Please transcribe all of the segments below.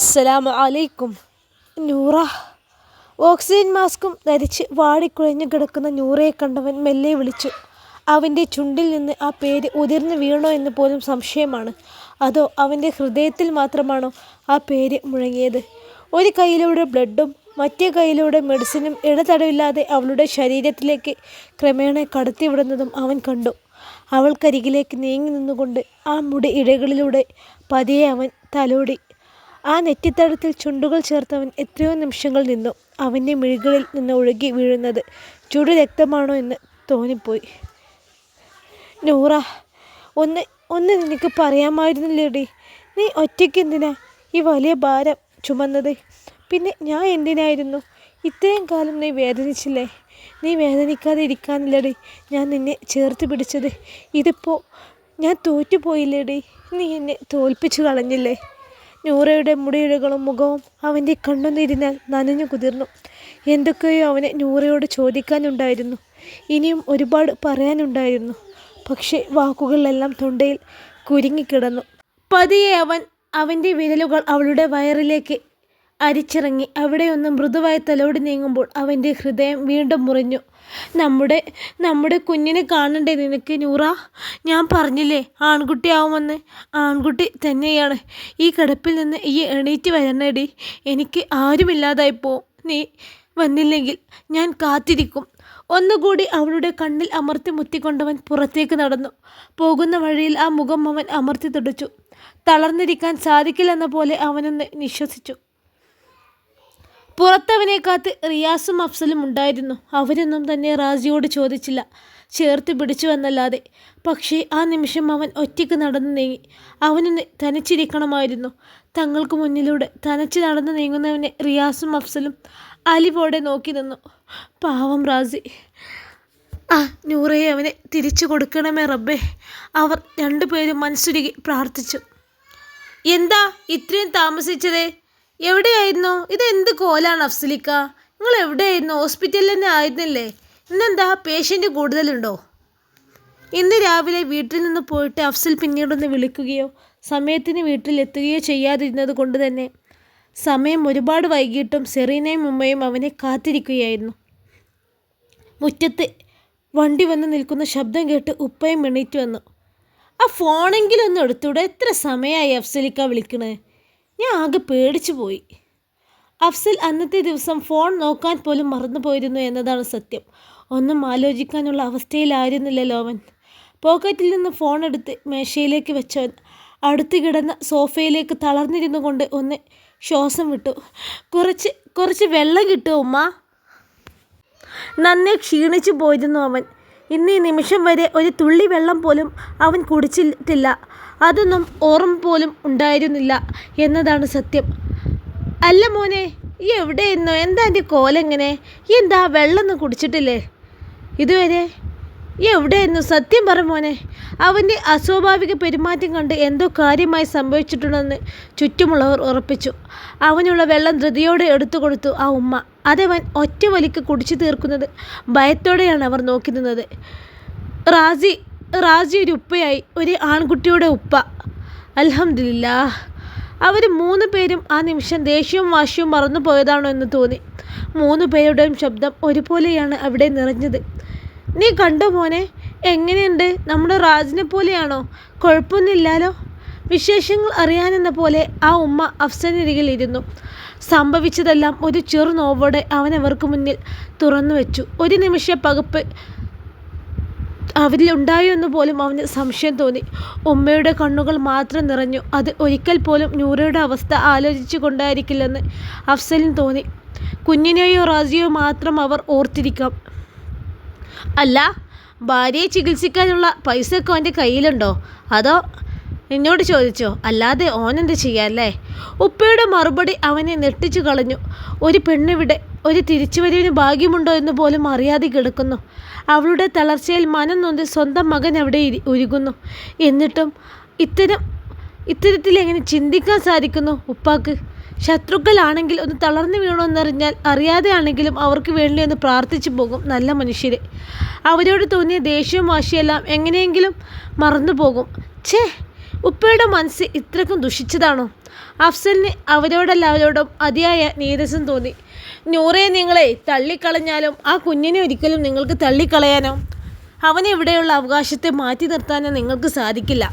അസ്സലാമു അലൈക്കും. നൂറ. ഓക്സിജൻ മാസ്കും ധരിച്ച് വാടിക്കുഴഞ്ഞു കിടക്കുന്ന നൂറയെ കണ്ടവൻ മെല്ലെ വിളിച്ചു. അവന്റെ ചുണ്ടിൽ നിന്ന് ആ പേര് ഉതിർന്നു വീണോ എന്ന് പോലും സംശയമാണ്. അതോ അവന്റെ ഹൃദയത്തിൽ മാത്രമാണോ ആ പേര് മുഴങ്ങിയത്? ഒരു കൈയിലൂടെ ബ്ലഡും മറ്റേ കൈയിലൂടെ മെഡിസിനും ഇടതടവില്ലാതെ അവളുടെ ശരീരത്തിലേക്ക് ക്രമേണ കടത്തിവിടുന്നതും അവൻ കണ്ടു. അവൾക്കരികിലേക്ക് നീങ്ങി നിന്നുകൊണ്ട് ആ മുടി ഇഴകളിലൂടെ പതിയെ അവൻ തലോടി. ആ നെറ്റിത്തടത്തിൽ ചുണ്ടുകൾ ചേർത്തവൻ എത്രയോ നിമിഷങ്ങൾ നിന്നു. അവന്റെ മിഴികളിൽ നിന്ന് ഒഴുകി വീഴുന്നത് ചുടു രക്തമാണോ എന്ന് തോന്നിപ്പോയി. നൂറ ഒന്ന് ഒന്ന് നിനക്ക് പറയാമായിരുന്നില്ലേടി? നീ ഒറ്റയ്ക്ക് എന്തിനാ ഈ വലിയ ഭാരം ചുമന്നത്? പിന്നെ ഞാൻ എന്തിനായിരുന്നു? ഇത്രയും കാലം നീ വേദനിച്ചില്ലേ? നീ വേദനിക്കാതെ ഇരിക്കാനില്ലടി. ഞാൻ നിന്നെ ചേർത്ത് പിടിച്ചത്. ഇതിപ്പോൾ ഞാൻ തോറ്റുപോയില്ലേടി? നീ എന്നെ തോൽപ്പിച്ചു കളഞ്ഞില്ലേ? നൂറയുടെ മുടിയിഴകളും മുഖവും അവന്റെ കണ്ണുനീരിനാൽ നനഞ്ഞു കുതിർന്നു. എന്തൊക്കെയോ അവനെ നൂറയോട് ചോദിക്കാനുണ്ടായിരുന്നു. ഇനിയും ഒരുപാട് പറയാനുണ്ടായിരുന്നു. പക്ഷേ വാക്കുകളെല്ലാം തൊണ്ടയിൽ കുരുങ്ങിക്കിടന്നു. പതിയെ അവൻ അവന്റെ വിരലുകൾ അവളുടെ വയറിലേക്ക് അരിച്ചിറങ്ങി അവിടെയൊന്ന് മൃദുവായി തലോടി നീങ്ങുമ്പോൾ അവന്റെ ഹൃദയം വീണ്ടും മുറിഞ്ഞു. നമ്മുടെ നമ്മുടെ കുഞ്ഞിനെ കാണണ്ടേ നിനക്ക് നൂറ? ഞാൻ പറഞ്ഞില്ലേ ആൺകുട്ടിയാവുമെന്ന് ആൺകുട്ടി തന്നെയാണ്. ഈ കിടപ്പിൽ നിന്ന് ഈ എണീറ്റ് വരണേടി. എനിക്ക് ആരുമില്ലാതായി പോവും. നീ വന്നില്ലെങ്കിൽ ഞാൻ കാത്തിരിക്കും. ഒന്നുകൂടി അവളുടെ കണ്ണിൽ അമർത്തി മുത്തിക്കൊണ്ടവൻ പുറത്തേക്ക് നടന്നു. പോകുന്ന വഴിയിൽ ആ മുഖം അവൻ അമർത്തി തുടച്ചു. തളർന്നിരിക്കാൻ സാധിക്കില്ലെന്ന പോലെ അവനൊന്ന് നിശ്വസിച്ചു. പുറത്തവനെ കാത്ത് റിയാസും അഫ്സലും ഉണ്ടായിരുന്നു. അവരൊന്നും തന്നെ റാസിയോട് ചോദിച്ചില്ല. ചേർത്ത് പിടിച്ചു എന്നല്ലാതെ. പക്ഷേ ആ നിമിഷം അവൻ ഒറ്റയ്ക്ക് നടന്നു നീങ്ങി. അവനൊന്ന് തനിച്ചിരിക്കണമായിരുന്നു. തങ്ങൾക്ക് മുന്നിലൂടെ തനച്ച് നടന്നു നീങ്ങുന്നവനെ റിയാസും അഫ്സലും അലിവോടെ നോക്കി നിന്നു. പാവം റാസി. ആ നൂറയെ അവനെ തിരിച്ചു കൊടുക്കണമേ റബ്ബേ. അവർ രണ്ടുപേരും മനസ്സുരുകി പ്രാർത്ഥിച്ചു. എന്താ ഇത്രയും താമസിച്ചത്? എവിടെയായിരുന്നു? ഇത് എന്ത് കോലാണ് അഫ്സലിക്ക നിങ്ങൾ എവിടെയായിരുന്നു? ഹോസ്പിറ്റലിൽ തന്നെ ആയിരുന്നില്ലേ? ഇന്നെന്താ പേഷ്യന്റ് കൂടുതലുണ്ടോ? ഇന്ന് രാവിലെ വീട്ടിൽ നിന്ന് പോയിട്ട് അഫ്സൽ പിന്നീടൊന്ന് വിളിക്കുകയോ സമയത്തിന് വീട്ടിൽ വീട്ടിലെത്തുകയോ ചെയ്യാതിരുന്നത് കൊണ്ട് തന്നെ സമയം ഒരുപാട് വൈകിട്ടും സെറീനയും ഉമ്മയും അവനെ കാത്തിരിക്കുകയായിരുന്നു. മുറ്റത്ത് വണ്ടി വന്ന് നിൽക്കുന്ന ശബ്ദം കേട്ട് ഉപ്പയും എണീറ്റ് വന്നു. ആ ഫോണെങ്കിലും എടുത്തൂടെ? എത്ര സമയമായി അഫ്സലിക്ക വിളിക്കണേ? ഞാൻ ആകെ പേടിച്ചു പോയി. അഫ്സൽ അന്നത്തെ ദിവസം ഫോൺ നോക്കാൻ പോലും മറന്നുപോയിരുന്നു എന്നതാണ് സത്യം. ഒന്നും ആലോചിക്കാനുള്ള അവസ്ഥയിലായിരുന്നില്ല ലോവൻ. പോക്കറ്റിൽ നിന്ന് ഫോൺ എടുത്ത് മേശയിലേക്ക് വെച്ചവൻ അടുത്ത് കിടന്ന സോഫയിലേക്ക് തളർന്നിരുന്നു കൊണ്ട് ഒന്ന് ശ്വാസം വിട്ടു. കുറച്ച് കുറച്ച് വെള്ളം കിട്ടുമോ ഉമ്മ? നന്നെ ക്ഷീണിച്ചു പോയിരുന്നു അവൻ. ഇന്ന് ഈ നിമിഷം വരെ ഒരു തുള്ളി വെള്ളം പോലും അവൻ കുടിച്ചിട്ടില്ല. അതൊന്നും ഓർമ്മ പോലും ഉണ്ടായിരുന്നില്ല എന്നതാണ് സത്യം. അല്ല മോനെ ഈ എവിടെയെന്നോ എന്താ എന്റെ കോലെങ്ങനെ ഈ എന്താ വെള്ളമൊന്നും കുടിച്ചിട്ടില്ലേ? ഇതുവരെ? ഈ എവിടെയായിരുന്നു സത്യം പറ മോനെ. അവന്റെ അസ്വാഭാവിക പെരുമാറ്റം കണ്ട് എന്തോ കാര്യമായി സംഭവിച്ചിട്ടുണ്ടെന്ന് ചുറ്റുമുള്ളവർ ഉറപ്പിച്ചു. അവനുള്ള വെള്ളം ധൃതിയോടെ എടുത്തു കൊടുത്തു ആ ഉമ്മ. അതവൻ ഒറ്റ വലിക്ക് കുടിച്ചു തീർക്കുന്നത് ഭയത്തോടെയാണ് അവർ നോക്കി നിന്നത്. റാസി ഒരു ഉപ്പയായി ഒരു ആൺകുട്ടിയുടെ ഉപ്പ. അലഹമില്ല അവർ മൂന്ന് പേരും ആ നിമിഷം ദേഷ്യവും വാശിയും മറന്നു പോയതാണോ എന്ന് തോന്നി. മൂന്ന് പേരുടെയും ശബ്ദം ഒരുപോലെയാണ് അവിടെ നിറഞ്ഞത്. നീ കണ്ടോ മോനെ എങ്ങനെയുണ്ട്? നമ്മുടെ റാജിനെ പോലെയാണോ? കുഴപ്പമൊന്നുമില്ലാലോ? വിശേഷങ്ങൾ അറിയാനെന്ന പോലെ ആ ഉമ്മ അഫ്സനരികിൽ ഇരുന്നു. സംഭവിച്ചതെല്ലാം ഒരു ചെറു നോവോടെ അവൻ അവർക്ക് മുന്നിൽ തുറന്നു വെച്ചു. ഒരു നിമിഷ പകപ്പ് അവരിൽ ഉണ്ടായോ എന്ന് പോലും അവന് സംശയം തോന്നി. ഉമ്മയുടെ കണ്ണുകൾ മാത്രം നിറഞ്ഞു. അത് ഒരിക്കൽ പോലും നൂറയുടെ അവസ്ഥ ആലോചിച്ചു കൊണ്ടായിരിക്കില്ലെന്ന് അഫ്സലിന് തോന്നി. കുഞ്ഞിനെയോ റാസിയോ മാത്രം അവർ ഓർത്തിരിക്കാം. അല്ല ഭാര്യയെ ചികിത്സിക്കാനുള്ള പൈസ ഒക്കെ അവന്റെ കയ്യിലുണ്ടോ? അതോ എന്നോട് ചോദിച്ചോ? അല്ലാതെ ഓനെന്ത് ചെയ്യാല്ലേ ഉപ്പയുടെ മറുപടി അവനെ നെട്ടിച്ചു കളഞ്ഞു. ഒരു പെണ്ണിവിടെ ഒരു തിരിച്ചുവരവിന് ഭാഗ്യമുണ്ടോ എന്ന് പോലും അറിയാതെ കിടക്കുന്നു. അവളുടെ തളർച്ചയിൽ മനം നൊന്ത് സ്വന്തം മകൻ അവിടെ ഉരുകുന്നു എന്നിട്ടും ഇത്തരം ഇത്തരത്തിൽ എങ്ങനെ ചിന്തിക്കാൻ സാധിക്കുന്നു ഉപ്പാക്ക്? ശത്രുക്കളാണെങ്കിൽ ഒന്ന് തളർന്നു വീണോന്നറിഞ്ഞാൽ അറിയാതെ ആണെങ്കിലും അവർക്ക് വേണ്ടി ഒന്ന് പ്രാർത്ഥിച്ചു പോകും നല്ല മനുഷ്യരെ. അവരോട് തോന്നിയ ദേഷ്യവും വാശിയെല്ലാം എങ്ങനെയെങ്കിലും മറന്നു പോകും ഛേ ഉപ്പയുടെ മനസ്സ് ഇത്രക്കും ദുഷിച്ചതാണോ? അഫ്സലിന് അവരോടെല്ലാവരോടും അതിയായ നീരസം തോന്നി. നൂറെ നിങ്ങളെ തള്ളിക്കളഞ്ഞാലും ആ കുഞ്ഞിനെ ഒരിക്കലും നിങ്ങൾക്ക് തള്ളിക്കളയാനോ? അവനെവിടെയുള്ള അവകാശത്തെ മാറ്റി നിർത്താനോ നിങ്ങൾക്ക് സാധിക്കില്ല.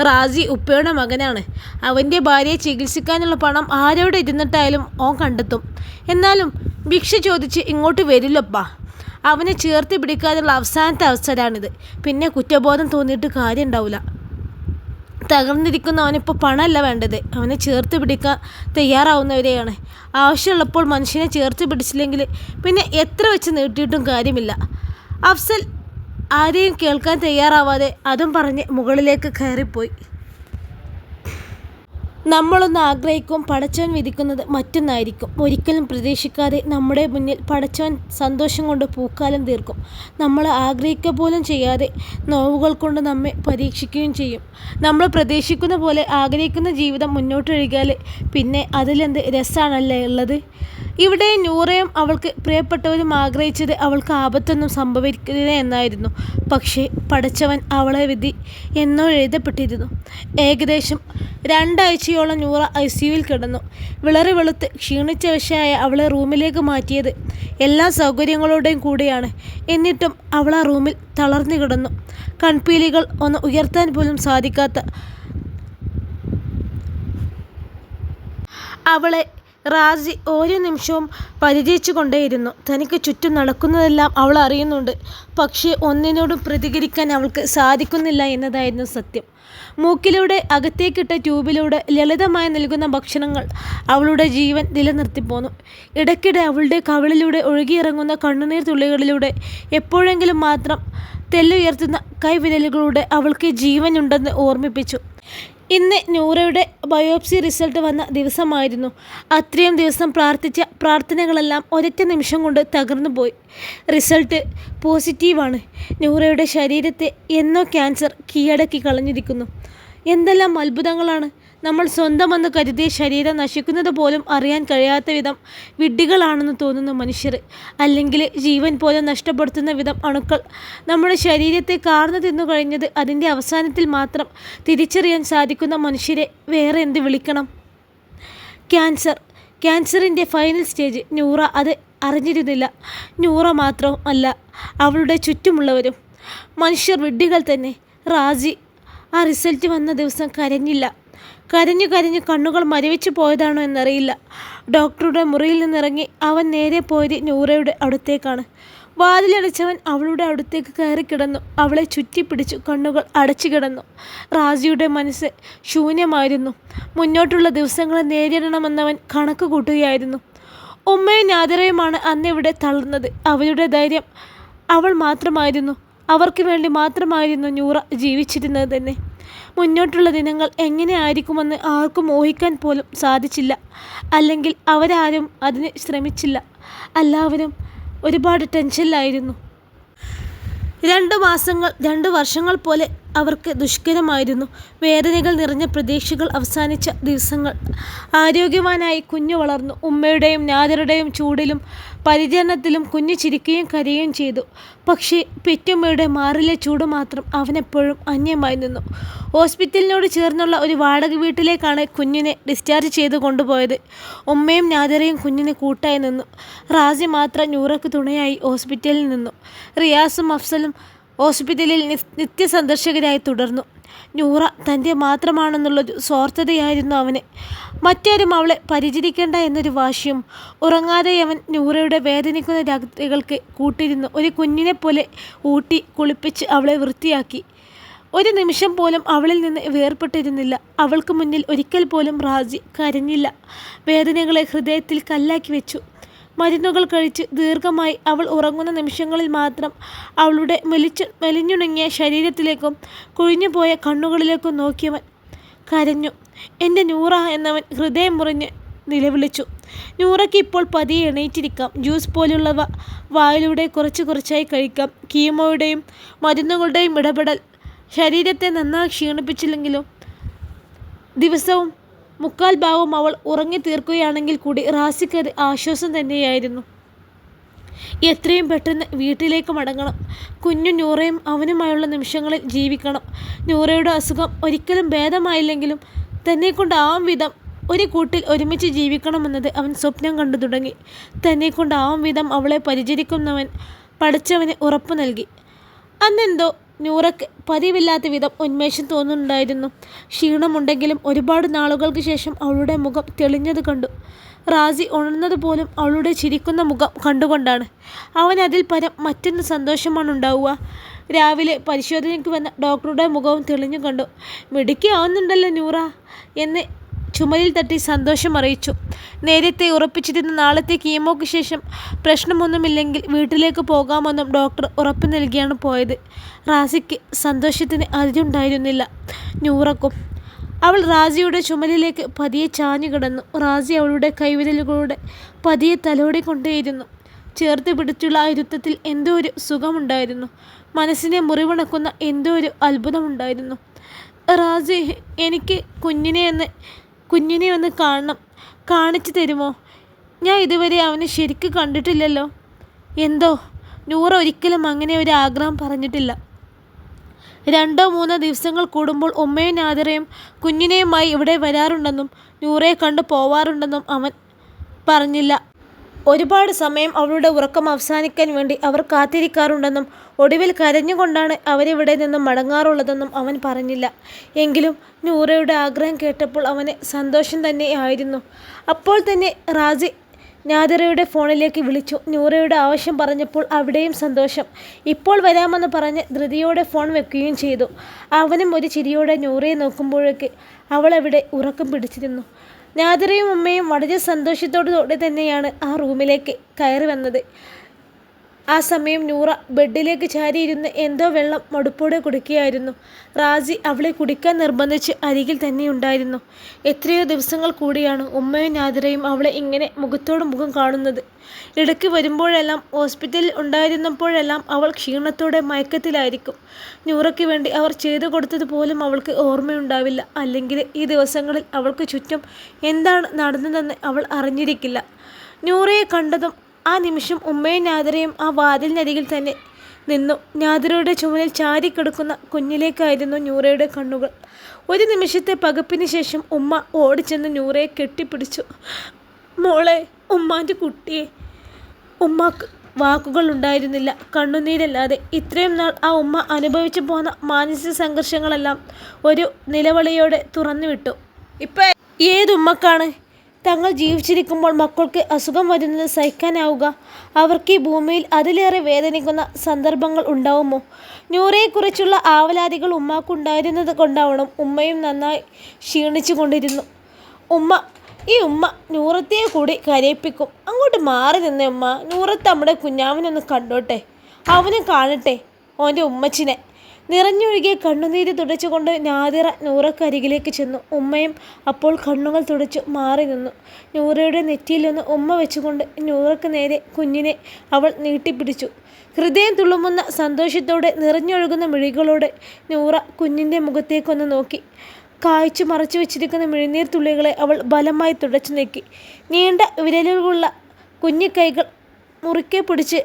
റാസി ഉപ്പയുടെ മകനാണ്. അവന്റെ ഭാര്യയെ ചികിത്സിക്കാനുള്ള പണം ആരോടെ ഇരുന്നിട്ടായാലും ഓൻ കണ്ടെത്തും. എന്നാലും ഭിക്ഷ ചോദിച്ച് ഇങ്ങോട്ട് വരില്ലപ്പാ. അവനെ ചേർത്ത് പിടിക്കാനുള്ള അവസാനത്തെ അവസരമാണിത് പിന്നെ കുറ്റബോധം തോന്നിയിട്ട് കാര്യം ഉണ്ടാവില്ല തകർന്നിരിക്കുന്ന അവനിപ്പോൾ പണമല്ല വേണ്ടത്. അവനെ ചേർത്ത് പിടിക്കാൻ തയ്യാറാവുന്നവരെയാണ്. ആവശ്യമുള്ളപ്പോൾ മനുഷ്യനെ ചേർത്ത് പിടിച്ചില്ലെങ്കിൽ പിന്നെ എത്ര വെച്ച് നീട്ടിയിട്ടും കാര്യമില്ല. അഫ്സൽ ആരെയും കേൾക്കാൻ തയ്യാറാവാതെ അതും പറഞ്ഞ് മുകളിലേക്ക് കയറിപ്പോയി. നമ്മളൊന്ന് ആഗ്രഹിക്കും പടച്ചവൻ വിധിക്കുന്നത് മറ്റൊന്നായിരിക്കും. ഒരിക്കലും പ്രതീക്ഷിക്കാതെ നമ്മുടെ മുന്നിൽ പടച്ചവൻ സന്തോഷം കൊണ്ട് പൂക്കാലം തീർക്കും. നമ്മൾ ആഗ്രഹിക്കുക പോലും ചെയ്യാതെ നോവുകൾ കൊണ്ട് നമ്മെ പരീക്ഷിക്കുകയും ചെയ്യും. നമ്മൾ പ്രതീക്ഷിക്കുന്ന പോലെ ആഗ്രഹിക്കുന്ന ജീവിതം മുന്നോട്ടൊഴുകിയാൽ പിന്നെ അതിലെന്ത് രസമാണല്ലേ ഉള്ളത്? ഇവിടെ നൂറയും അവൾക്ക് പ്രിയപ്പെട്ടവരും ആഗ്രഹിച്ചത് അവൾക്ക് ആപത്തൊന്നും സംഭവിക്കില്ല എന്നായിരുന്നു. പക്ഷേ പഠിച്ചവൻ അവളെ വിധി എന്നോ എഴുതപ്പെട്ടിരുന്നു. ഏകദേശം രണ്ടാഴ്ചയോളം നൂറ ഐ സിയുവിൽ കിടന്നു. വിളറി വെളുത്ത് ക്ഷീണിച്ച വശയായ അവളെ റൂമിലേക്ക് മാറ്റിയത് എല്ലാ സൗകര്യങ്ങളോടെയും കൂടിയാണ്. എന്നിട്ടും അവൾ ആ റൂമിൽ തളർന്നു കിടന്നു. കൺപീലികൾ ഒന്ന് ഉയർത്താൻ പോലും സാധിക്കാത്ത അവളെ റാസി ഓരോ നിമിഷവും പരിചയിച്ചു കൊണ്ടേയിരുന്നു തനിക്ക് ചുറ്റും നടക്കുന്നതെല്ലാം അവൾ അറിയുന്നുണ്ട്. പക്ഷേ ഒന്നിനോടും പ്രതികരിക്കാൻ അവൾക്ക് സാധിക്കുന്നില്ല എന്നതായിരുന്നു സത്യം. മൂക്കിലൂടെ അകത്തേക്കിട്ട ട്യൂബിലൂടെ ലളിതമായി നൽകുന്ന ഭക്ഷണങ്ങൾ അവളുടെ ജീവൻ നിലനിർത്തിപ്പോന്നു ഇടയ്ക്കിടെ അവളുടെ കവളിലൂടെ ഒഴുകിയിറങ്ങുന്ന കണ്ണുനീർ തുള്ളികളിലൂടെ എപ്പോഴെങ്കിലും മാത്രം തെല്ലുയർത്തുന്ന കൈവിരലുകളുടെ അവൾക്ക് ജീവനുണ്ടെന്ന് ഓർമ്മിപ്പിച്ചു. ഇന്ന് നൂറയുടെ ബയോപ്സി റിസൾട്ട് വന്ന ദിവസമായിരുന്നു. അത്രയും ദിവസം പ്രാർത്ഥിച്ച പ്രാർത്ഥനകളെല്ലാം ഒരൊറ്റ നിമിഷം കൊണ്ട് തകർന്നു പോയി. റിസൾട്ട് പോസിറ്റീവാണ്. നൂറയുടെ ശരീരത്തെ എന്നോ ക്യാൻസർ കീഴടക്കി കളഞ്ഞിരിക്കുന്നു. എന്തെല്ലാം അത്ഭുതങ്ങളാണ്. നമ്മൾ സ്വന്തമെന്ന് കരുതിയ ശരീരം നശിക്കുന്നത് പോലും അറിയാൻ കഴിയാത്ത വിധം വിഡ്ഢികളാണെന്ന് തോന്നുന്ന മനുഷ്യർ. അല്ലെങ്കിൽ ജീവൻ പോലും നഷ്ടപ്പെടുത്തുന്ന വിധം അണുക്കൾ. നമ്മുടെ ശരീരത്തെ കാർന്നു തിന്നു കഴിഞ്ഞത് അതിന്റെ അവസാനത്തിൽ മാത്രം തിരിച്ചറിയാൻ സാധിക്കുന്ന മനുഷ്യരെ വേറെ എന്ത് വിളിക്കണം? ക്യാൻസർ. ക്യാൻസറിന്റെ ഫൈനൽ സ്റ്റേജ് ന്യൂറ. അത് അറിഞ്ഞിരുന്നില്ല. ന്യൂറ മാത്രവും അല്ല അവളുടെ ചുറ്റുമുള്ളവരും. മനുഷ്യർ വിഡ്ഢികൾ തന്നെ. റാജി ആ റിസൾട്ട് വന്ന ദിവസം കരഞ്ഞില്ല. കരഞ്ഞു കരഞ്ഞു കണ്ണുകൾ മരവിച്ചു പോയതാണോ എന്നറിയില്ല. ഡോക്ടറുടെ മുറിയിൽ നിന്നിറങ്ങി അവൻ നേരെ പോയത് നൂറയുടെ അടുത്തേക്കാണ്. വാതിലടച്ചവൻ അവളുടെ അടുത്തേക്ക് കയറി കിടന്നു. അവളെ ചുറ്റിപ്പിടിച്ചു കണ്ണുകൾ അടച്ചു കിടന്നു. റാജിയുടെ മനസ്സ് ശൂന്യമായിരുന്നു. മുന്നോട്ടുള്ള ദിവസങ്ങളെ നേരിടണമെന്നവൻ കണക്ക് കൂട്ടുകയായിരുന്നു. ഉമ്മയും നാദിറയുമാണ് അന്നിവിടെ തളർന്നത്. അവരുടെ ധൈര്യം അവൾ മാത്രമായിരുന്നു. അവർക്ക് വേണ്ടി മാത്രമായിരുന്നു നൂറ ജീവിച്ചിരുന്നത് തന്നെ. മുന്നോട്ടുള്ള ദിനങ്ങൾ എങ്ങനെ ആയിരിക്കുമെന്ന് ആർക്കും ഊഹിക്കാൻ പോലും സാധിച്ചില്ല. അല്ലെങ്കിൽ അവരാരും അതിന് ശ്രമിച്ചില്ല. എല്ലാവരും ഒരുപാട് ടെൻഷനിലായിരുന്നു. രണ്ട് മാസങ്ങൾ രണ്ട് വർഷങ്ങൾ പോലെ അവർക്ക് ദുഷ്കരമായിരുന്നു. വേദനകൾ നിറഞ്ഞ പ്രതീക്ഷകൾ അവസാനിച്ച ദിവസങ്ങൾ. ആരോഗ്യവാനായി കുഞ്ഞു വളർന്നു. ഉമ്മയുടെയും നാദരുടെയും ചൂടിലും പരിചരണത്തിലും കുഞ്ഞു ചിരിക്കുകയും കരയുകയും ചെയ്തു. പക്ഷേ പെറ്റുമ്മയുടെ മാറിലെ ചൂട് മാത്രം അവനെപ്പോഴും അന്യമായി നിന്നു. ഹോസ്പിറ്റലിനോട് ചേർന്നുള്ള ഒരു വാടക വീട്ടിലേക്കാണ് കുഞ്ഞിനെ ഡിസ്ചാർജ് ചെയ്ത് കൊണ്ടുപോയത്. ഉമ്മയും നാദരയും കുഞ്ഞിന് കൂട്ടായി നിന്നു. റാസി മാത്രം നൂറക്ക് തുണയായി ഹോസ്പിറ്റലിൽ നിന്നു. റിയാസും അഫ്സലും ഹോസ്പിറ്റലിൽ നിത്യസന്ദർശകരായി തുടർന്നു. നൂറ തന്റെ മാത്രമാണെന്നുള്ളൊരു സ്വാർത്ഥതയായിരുന്നു അവന്. മറ്റാരും അവളെ പരിചരിക്കേണ്ട എന്നൊരു വാശിയും ഉറങ്ങാതെ അവൻ നൂറയുടെ വേദനിക്കുന്ന രാത്രികൾക്ക് കൂട്ടിരുന്നു ഒരു കുഞ്ഞിനെ പോലെ ഊട്ടി കുളിപ്പിച്ച് അവളെ വൃത്തിയാക്കി. ഒരു നിമിഷം പോലും അവളിൽ നിന്ന് വേർപ്പെട്ടിരുന്നില്ല അവൾക്ക് മുന്നിൽ ഒരിക്കൽ പോലും റാജി കരഞ്ഞില്ല. വേദനകളെ ഹൃദയത്തിൽ കല്ലാക്കി വെച്ചു. മരുന്നുകൾ കഴിച്ച് ദീർഘമായി അവൾ ഉറങ്ങുന്ന നിമിഷങ്ങളിൽ മാത്രം അവളുടെ മെലിച്ച് മെലിഞ്ഞുണങ്ങിയ ശരീരത്തിലേക്കും കുഴിഞ്ഞുപോയ കണ്ണുകളിലേക്കും നോക്കിയവൻ കരഞ്ഞു. എന്റെ നൂറ എന്നവൻ ഹൃദയം മുറിഞ്ഞ് നിലവിളിച്ചു. നൂറയ്ക്ക് ഇപ്പോൾ പതിയെ എണീറ്റിരിക്കാം. ജ്യൂസ് പോലുള്ളവ വായിലൂടെ കുറച്ച് കുറച്ചായി കഴിക്കാം. കീമോയുടെയും മരുന്നുകളുടെയും ഇടപെടൽ ശരീരത്തെ നന്നായി ക്ഷീണിപ്പിച്ചില്ലെങ്കിലും ദിവസവും മുക്കാൽ ഭാവം അവൾ ഉറങ്ങി തീർക്കുകയാണെങ്കിൽ കൂടി റാസിക്കത് ആശ്വാസം തന്നെയായിരുന്നു. എത്രയും പെട്ടെന്ന് വീട്ടിലേക്ക് മടങ്ങണം. കുഞ്ഞു നൂറയും അവനുമായുള്ള നിമിഷങ്ങളിൽ ജീവിക്കണം. നൂറയുടെ അസുഖം ഒരിക്കലും ഭേദമായില്ലെങ്കിലും തന്നെക്കൊണ്ടാവും വിധം ഒരു കൂട്ടിൽ ഒരുമിച്ച് ജീവിക്കണമെന്നത് അവൻ സ്വപ്നം കണ്ടു തുടങ്ങി. തന്നെക്കൊണ്ടാവും വിധം അവളെ പരിചരിക്കുന്നവൻ പഠിച്ചവന് ഉറപ്പ് നൽകി. അന്നെന്തോ നൂറയ്ക്ക് പതിവില്ലാത്ത വിധം ഉന്മേഷം തോന്നുന്നുണ്ടായിരുന്നു. ക്ഷീണമുണ്ടെങ്കിലും ഒരുപാട് നാളുകൾക്ക് ശേഷം അവളുടെ മുഖം തെളിഞ്ഞത് കണ്ടു. റാസി ഉണർന്നത് പോലും അവളുടെ ചിരിക്കുന്ന മുഖം കണ്ടുകൊണ്ടാണ്. അവൻ അതിൽ പരം മറ്റൊന്ന് സന്തോഷമാണ് ഉണ്ടാവുക. രാവിലെ പരിശോധനയ്ക്ക് വന്ന ഡോക്ടറുടെ മുഖവും തെളിഞ്ഞു കണ്ടു. മിടുക്കി ആവുന്നുണ്ടല്ലോ നൂറ എന്ന് ചുമലിൽ തട്ടി സന്തോഷം അറിയിച്ചു. നേരത്തെ ഉറപ്പിച്ചിരുന്ന നാളത്തെ കീമോക്ക് ശേഷം പ്രശ്നമൊന്നുമില്ലെങ്കിൽ വീട്ടിലേക്ക് പോകാമെന്നും ഡോക്ടർ ഉറപ്പ് നൽകിയാണ് പോയത്. റാസിക്ക് സന്തോഷത്തിന് അതിരുണ്ടായിരുന്നില്ല നൂറക്കും അവൾ റാസിയുടെ ചുമലിലേക്ക് പതിയെ ചാഞ്ഞു കിടന്നു. റാസി അവളുടെ കൈവിരലുകളുടെ പതിയെ തലോടിക്കൊണ്ടേയിരുന്നു ചേർത്ത് പിടിച്ചുള്ള ആ ഇരുത്തത്തിൽ എന്തോ ഒരു സുഖമുണ്ടായിരുന്നു. മനസ്സിനെ മുറിവണക്കുന്ന എന്തോ ഒരു അത്ഭുതമുണ്ടായിരുന്നു. റാസി എനിക്ക് കുഞ്ഞിനെ ഒന്ന് കുഞ്ഞിനെ ഒന്ന് കാണണം. കാണിച്ചു തരുമോ? ഞാൻ ഇതുവരെ അവനെ ശരിക്കും കണ്ടിട്ടില്ലല്ലോ. എന്തോ? നൂറ ഒരിക്കലും അങ്ങനെ ഒരു ആഗ്രഹം പറഞ്ഞിട്ടില്ല. രണ്ടോ മൂന്നോ ദിവസങ്ങൾ കൂടുമ്പോൾ ഉമ്മയും നാദിറയും കുഞ്ഞിനെയുമായി ഇവിടെ വരാറുണ്ടെന്നും നൂറയെ കണ്ടു പോവാറുണ്ടെന്നും അവൻ പറഞ്ഞില്ല. ഒരുപാട് സമയം അവളുടെ ഉറക്കം അവസാനിക്കാൻ വേണ്ടി അവർ കാത്തിരിക്കാറുണ്ടെന്നും ഒടുവിൽ കരഞ്ഞുകൊണ്ടാണ് അവരിവിടെ നിന്നും മടങ്ങാറുള്ളതെന്നും അവൻ പറഞ്ഞില്ല. എങ്കിലും നൂറയുടെ ആഗ്രഹം കേട്ടപ്പോൾ അവന് സന്തോഷം തന്നെയായിരുന്നു അപ്പോൾ തന്നെ റാജി നാദിറയുടെ ഫോണിലേക്ക് വിളിച്ചു. നൂറയുടെ ആവശ്യം പറഞ്ഞപ്പോൾ അവിടെയും സന്തോഷം. ഇപ്പോൾ വരാമെന്ന് പറഞ്ഞ് ധൃതിയോടെ ഫോൺ വെക്കുകയും ചെയ്തു. അവനും ഒരു ചിരിയോടെ നൂറയെ നോക്കുമ്പോഴേക്ക് അവൾ അവിടെ ഉറക്കം പിടിച്ചിരുന്നു നാദിറയും ഉമ്മയും വളരെ സന്തോഷത്തോടെ തന്നെയാണ് ആ റൂമിലേക്ക് കയറി വന്നത്. ആ സമയം നൂറ ബെഡിലേക്ക് ചാരിയിരുന്ന് എന്തോ വെള്ളം മടുപ്പോടെ കുടിക്കുകയായിരുന്നു. റാജി അവളെ കുടിക്കാൻ നിർബന്ധിച്ച് അരികിൽ തന്നെ ഉണ്ടായിരുന്നു. എത്രയോ ദിവസങ്ങൾ കൂടിയാണ് ഉമ്മയും നാദിരയും അവളെ ഇങ്ങനെ മുഖത്തോട് മുഖം കാണുന്നത്. ഇടയ്ക്ക് വരുമ്പോഴെല്ലാം ഹോസ്പിറ്റലിൽ ഉണ്ടായിരുന്നപ്പോഴെല്ലാം അവൾ ക്ഷീണത്തോടെ മയക്കത്തിലായിരിക്കും. നൂറയ്ക്ക് വേണ്ടി അവർ ചെയ്തു കൊടുത്തതുപോലും അവൾക്ക് ഓർമ്മയുണ്ടാവില്ല. അല്ലെങ്കിൽ ഈ ദിവസങ്ങളിൽ അവൾക്ക് ചുറ്റും എന്താണ് നടന്നതെന്ന് അവൾ അറിഞ്ഞിരിക്കില്ല. നൂറയെ കണ്ടതും ആ നിമിഷം ഉമ്മയും നാദരയും ആ വാതിലിനരികിൽ തന്നെ നിന്നു. നാദരയുടെ ചുമലിൽ ചാരിക്കിടക്കുന്ന കുഞ്ഞിലേക്കായിരുന്നു നൂറയുടെ കണ്ണുകൾ. ഒരു നിമിഷത്തെ പകപ്പിന് ശേഷം ഉമ്മ ഓടിച്ചെന്ന് നൂറയെ കെട്ടിപ്പിടിച്ചു. മോളെ ഉമ്മാന്റെ കുട്ടിയെ. ഉമ്മാക്ക് വാക്കുകൾ ഉണ്ടായിരുന്നില്ല. കണ്ണുനീരല്ലാതെ ഇത്രയും നാൾ ആ ഉമ്മ അനുഭവിച്ചു പോന്ന മാനസിക സംഘർഷങ്ങളെല്ലാം ഒരു നിലവിളിയോടെ തുറന്നുവിട്ടു. ഇപ്പം ഏതുമ്മക്കാണ്? തങ്ങൾ ജീവിച്ചിരിക്കുമ്പോൾ മക്കൾക്ക് അസുഖം വരുന്നത് സഹിക്കാനാവുക. അവർക്ക് ഈ ഭൂമിയിൽ അതിലേറെ വേദനിക്കുന്ന സന്ദർഭങ്ങൾ ഉണ്ടാവുമോ? നൂറയെക്കുറിച്ചുള്ള ആവലാതികൾ ഉമ്മാക്കുണ്ടായിരുന്നത് കൊണ്ടാവണം ഉമ്മയും നന്നായി ക്ഷീണിച്ചു കൊണ്ടിരുന്നു. ഉമ്മ ഈ ഉമ്മ നൂറത്തെ കൂടി കരയിപ്പിക്കും. അങ്ങോട്ട് മാറി നിന്നേ ഉമ്മ. നൂറത്ത് നമ്മുടെ കുഞ്ഞാവിനൊന്ന് കണ്ടോട്ടെ. അവനെ കാണട്ടെ. ഓന്റെ ഉമ്മച്ചിനെ. നിറഞ്ഞൊഴുകിയ കണ്ണുനീര് തുടച്ചുകൊണ്ട് നാദിറ നൂറക്കരികിലേക്ക് ചെന്നു. ഉമ്മയും അപ്പോൾ കണ്ണുകൾ തുടച്ചു മാറി നിന്നു. നൂറയുടെ നെറ്റിയിലൊന്ന് ഉമ്മ വെച്ചുകൊണ്ട് നൂറക്ക് നേരെ കുഞ്ഞിനെ അവൾ നീട്ടിപ്പിടിച്ചു. ഹൃദയം തുളുമുന്ന സന്തോഷത്തോടെ നിറഞ്ഞൊഴുകുന്ന മിഴികളോടെ നൂറ കുഞ്ഞിന്റെ മുഖത്തേക്കൊന്ന് നോക്കി. കായ്ച്ചു മറച്ചു വെച്ചിരിക്കുന്ന മിഴിനീർ തുള്ളികളെ അവൾ ബലമായി തുടച്ചു നീക്കി. നീണ്ട വിരലുകളുള്ള കുഞ്ഞിക്കൈകൾ മുറുക്കെ പിടിച്ച്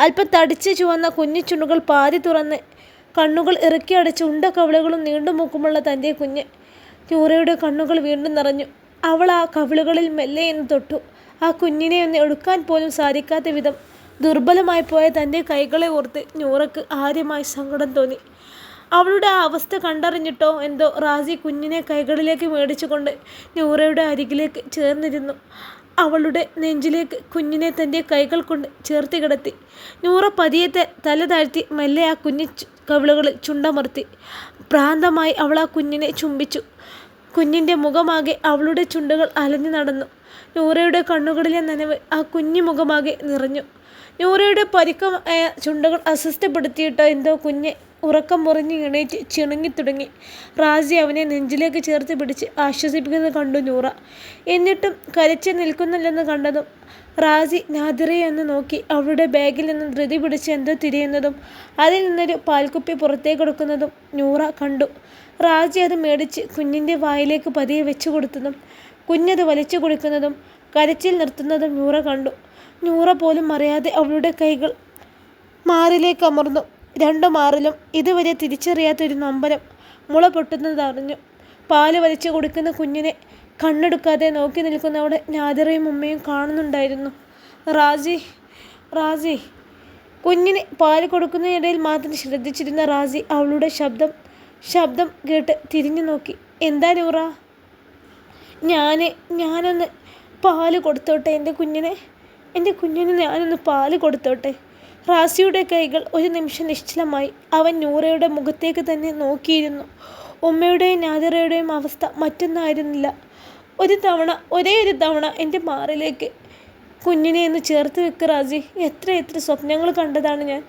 അല്പം തടിച്ച് ചുവന്ന കുഞ്ഞു ചുണ്ടുകൾ പാതി തുറന്ന് കണ്ണുകൾ ഇറക്കി അടച്ച് ഉണ്ട കവിളുകളും നീണ്ടു മൂക്കുമുള്ള തന്റെ കുഞ്ഞ് നൂറയുടെ കണ്ണുകൾ വീണ്ടും നിറഞ്ഞു. അവൾ ആ കവിളുകളിൽ മെല്ലെ എന്ന് തൊട്ടു. ആ കുഞ്ഞിനെ ഒന്ന് എടുക്കാൻ പോലും സാധിക്കാത്ത വിധം ദുർബലമായി പോയ തന്റെ കൈകളെ ഓർത്ത് നൂറക്ക് ആദ്യമായി സങ്കടം തോന്നി. അവളുടെ ആ അവസ്ഥ കണ്ടറിഞ്ഞിട്ടോ എന്തോ റാസി കുഞ്ഞിനെ കൈകളിലേക്ക് മേടിച്ചുകൊണ്ട് നൂറയുടെ അരികിലേക്ക് ചേർന്നിരുന്നു. അവളുടെ നെഞ്ചിലേക്ക് കുഞ്ഞിനെ തന്റെ കൈകൾ കൊണ്ട് ചേർത്ത് കിടത്തി. നൂറ പതിയെ തല താഴ്ത്തി മെല്ലെ ആ കുഞ്ഞി കവിളുകളിൽ ചുണ്ടമർത്തി. പ്രാന്തമായി അവൾ ആ കുഞ്ഞിനെ ചുംബിച്ചു. കുഞ്ഞിന്റെ മുഖമാകെ അവളുടെ ചുണ്ടുകൾ അലഞ്ഞു നടന്നു. നൂറയുടെ കണ്ണുകളിലെ നനവ് ആ കുഞ്ഞു മുഖമാകെ നിറഞ്ഞു. നൂറയുടെ പരിക്കമായ ചുണ്ടുകൾ അസ്വസ്ഥപ്പെടുത്തിയിട്ടോ എന്തോ കുഞ്ഞ്. ഉറക്കം മുറിഞ്ഞ് എണീറ്റ് ചിണുങ്ങി തുടങ്ങി. റാസി അവനെ നെഞ്ചിലേക്ക് ചേർത്ത് പിടിച്ച് ആശ്വസിപ്പിക്കുന്നത് കണ്ടു നൂറ. എന്നിട്ടും കരച്ച് നിൽക്കുന്നില്ലെന്ന് കണ്ടതും റാസി നാദിറയെ ഒന്ന് നോക്കി അവളുടെ ബാഗിൽ നിന്ന് ധൃതി പിടിച്ച് എന്തോ തിരിയുന്നതും അതിൽ നിന്നൊരു പാൽക്കുപ്പി പുറത്തേക്കെടുക്കുന്നതും നൂറ കണ്ടു. റാസി അത് മേടിച്ച് കുഞ്ഞിന്റെ വായിലേക്ക് പതിയെ വെച്ചു കൊടുത്തതും കുഞ്ഞത് വലിച്ചു കൊടുക്കുന്നതും കരച്ചിൽ നിർത്തുന്നതും നൂറ കണ്ടു. നൂറ പോലും അറിയാതെ അവളുടെ കൈകൾ മാറിലേക്ക് അമർന്നു. രണ്ടു മാറിലും ഇതുവരെ തിരിച്ചറിയാത്തൊരു നമ്പരം മുള പൊട്ടുന്നതറിഞ്ഞു. പാൽ വലിച്ചു കൊടുക്കുന്ന കുഞ്ഞിനെ കണ്ണെടുക്കാതെ നോക്കി നിൽക്കുന്നവിടെ ഞാതിറയും ഉമ്മയും കാണുന്നുണ്ടായിരുന്നു. റാജി റാജി. കുഞ്ഞിന് പാൽ കൊടുക്കുന്നതിനിടയിൽ മാത്രം ശ്രദ്ധിച്ചിരുന്ന റാസി അവളുടെ ശബ്ദം ശബ്ദം കേട്ട് തിരിഞ്ഞു നോക്കി. എന്താ നൂറ? ഞാൻ ഞാനൊന്ന് പാൽ കൊടുത്തോട്ടെ എന്റെ കുഞ്ഞിനെ? എന്റെ കുഞ്ഞിന് ഞാനൊന്ന് പാൽ കൊടുത്തോട്ടെ? റാസിയുടെ കൈകൾ ഒരു നിമിഷം നിശ്ചലമായി അവൻ നൂറയുടെ മുഖത്തേക്ക് തന്നെ നോക്കിയിരുന്നു. ഉമ്മയുടെയും നാദിറയുടെയും അവസ്ഥ മറ്റൊന്നായിരുന്നില്ല. ഒരു തവണ ഒരേ ഒരു തവണ എന്റെ മാറിലേക്ക് കുഞ്ഞിനെ ഒന്ന് ചേർത്ത് വെക്ക് റാജി എത്ര എത്ര സ്വപ്നങ്ങൾ കണ്ടതാണ് ഞാൻ.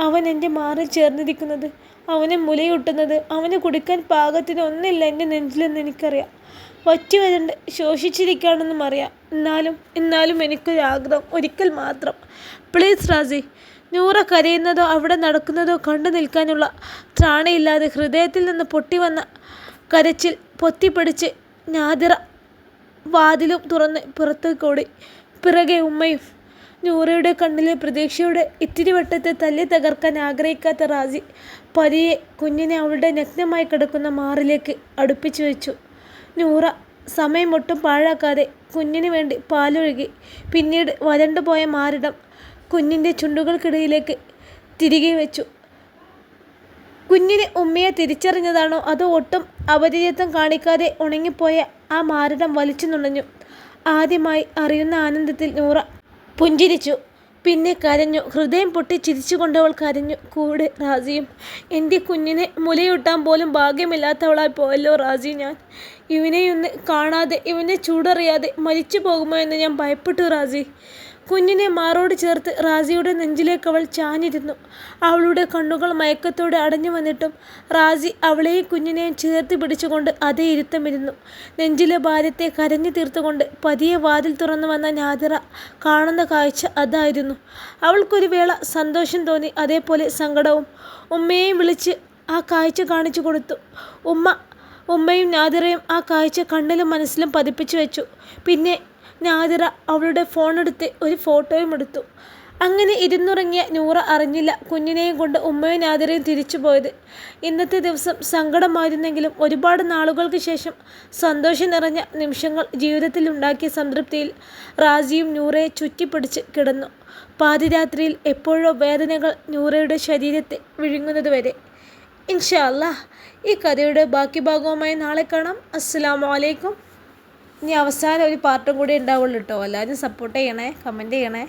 അവൻ എന്റെ മാറിൽ ചേർന്നിരിക്കുന്നത് അവനെ മുലയൂട്ടുന്നത് അവന് കുടിക്കാൻ പാകത്തിന് ഒന്നില്ല എന്റെ നെഞ്ചിലെന്ന് എനിക്കറിയാം. വറ്റി വരണ്ട് ശോഷിച്ചിരിക്കുകയാണെന്നും അറിയാം. എന്നാലും എന്നാലും എനിക്കൊരാഗ്രഹം ഒരിക്കൽ മാത്രം. പ്ലീസ് റാജി നൂറ കരയുന്നതോ അവിടെ നടക്കുന്നതോ കണ്ടു നിൽക്കാനുള്ള ത്രാണയില്ലാതെ ഹൃദയത്തിൽ നിന്ന് പൊട്ടിവന്ന കരച്ചിൽ പൊത്തിപ്പിടിച്ച് ഞാതിറ വാതിലും തുറന്ന് പുറത്തേക്കോടി പിറകെ ഉമ്മയും നൂറയുടെ കണ്ണിലെ പ്രതീക്ഷയുടെ ഇത്തിരി വട്ടത്തെ തല്ലി തകർക്കാൻ ആഗ്രഹിക്കാത്ത റാസി പതിയെ കുഞ്ഞിനെ അവളുടെ നഗ്നമായി കിടക്കുന്ന മാറിലേക്ക് അടുപ്പിച്ചു വെച്ചു. നൂറ സമയം ഒട്ടും പാഴാക്കാതെ കുഞ്ഞിന് വേണ്ടി പാലൊഴുകി. പിന്നീട് വരണ്ടുപോയ മാറിടം കുഞ്ഞിന്റെ ചുണ്ടുകൾക്കിടയിലേക്ക് തിരികെ വെച്ചു. കുഞ്ഞിനെ ഉമ്മയെ തിരിച്ചറിഞ്ഞതാണോ അതോ ഒട്ടും അപരിചിത്വം കാണിക്കാതെ ഉണങ്ങിപ്പോയ ആ മാരടം വലിച്ചു നുണഞ്ഞു. ആദ്യമായി അറിയുന്ന ആനന്ദത്തിൽ നൂറ പുഞ്ചിരിച്ചു. പിന്നെ കരഞ്ഞു. ഹൃദയം പൊട്ടി ചിരിച്ചുകൊണ്ടവൾ കരഞ്ഞു. കൂടെ റാസിയും. എന്റെ കുഞ്ഞിനെ മുലയൂട്ടാൻ പോലും ഭാഗ്യമില്ലാത്തവളായി പോയല്ലോ റാസി ഞാൻ. ഇവനെയൊന്ന് കാണാതെ ഇവനെ ചൂടറിയാതെ മരിച്ചു പോകുമോ എന്ന് ഞാൻ ഭയപ്പെട്ടു റാസി. കുഞ്ഞിനെ മാറോട് ചേർത്ത് റാസിയുടെ നെഞ്ചിലേക്ക് അവൾ ചാഞ്ഞിരുന്നു. അവളുടെ കണ്ണുകൾ മയക്കത്തോടെ അടഞ്ഞു വന്നിട്ടും റാസി അവളെയും കുഞ്ഞിനെയും ചേർത്ത് പിടിച്ചുകൊണ്ട് അതേ ഇരുത്തമിരുന്നു. നെഞ്ചിലെ ഭാരത്തെ കരഞ്ഞു തീർത്തുകൊണ്ട് പതിയെ വാതിൽ തുറന്നു വന്ന നാദിറ കാണുന്ന കാഴ്ച അതായിരുന്നു. അവൾക്കൊരു വേള സന്തോഷം തോന്നി അതേപോലെ സങ്കടവും. ഉമ്മയെയും വിളിച്ച് ആ കാഴ്ച കാണിച്ചു കൊടുത്തു. ഉമ്മ ഉമ്മയും നാദിറയും ആ കാഴ്ച കണ്ണിലും മനസ്സിലും പതിപ്പിച്ചു വെച്ചു. പിന്നെ നാദിറ അവളുടെ ഫോൺ ഫോണെടുത്ത് ഒരു ഫോട്ടോയും എടുത്തു. അങ്ങനെ ഇരുന്നുറങ്ങിയ നൂറ അറിഞ്ഞില്ല കുഞ്ഞിനെയും കൊണ്ട് ഉമ്മയും നാദിറയും തിരിച്ചു പോയത്. ഇന്നത്തെ ദിവസം സങ്കടമായിരുന്നെങ്കിലും ഒരുപാട് നാളുകൾക്ക് ശേഷം സന്തോഷം നിറഞ്ഞ നിമിഷങ്ങൾ ജീവിതത്തിൽ ഉണ്ടാക്കിയ സംതൃപ്തിയിൽ റാജിയും നൂറയെ ചുറ്റിപ്പിടിച്ച് കിടന്നു. പാതിരാത്രിയിൽ എപ്പോഴോ വേദനകൾ നൂറയുടെ ശരീരത്തെ വിഴുങ്ങുന്നതുവരെ ഇൻഷാ അല്ലാ ഈ കഥയുടെ ബാക്കി ഭാഗവുമായി നാളെ കാണാം. അസ്സാം അലൈക്കും. ഇനി അവസാനം ഒരു പാർട്ടും കൂടി ഉണ്ടാവുള്ളൂ കേട്ടോ. എല്ലാവരും സപ്പോർട്ട് ചെയ്യണേ കമന്റ് ചെയ്യണേ.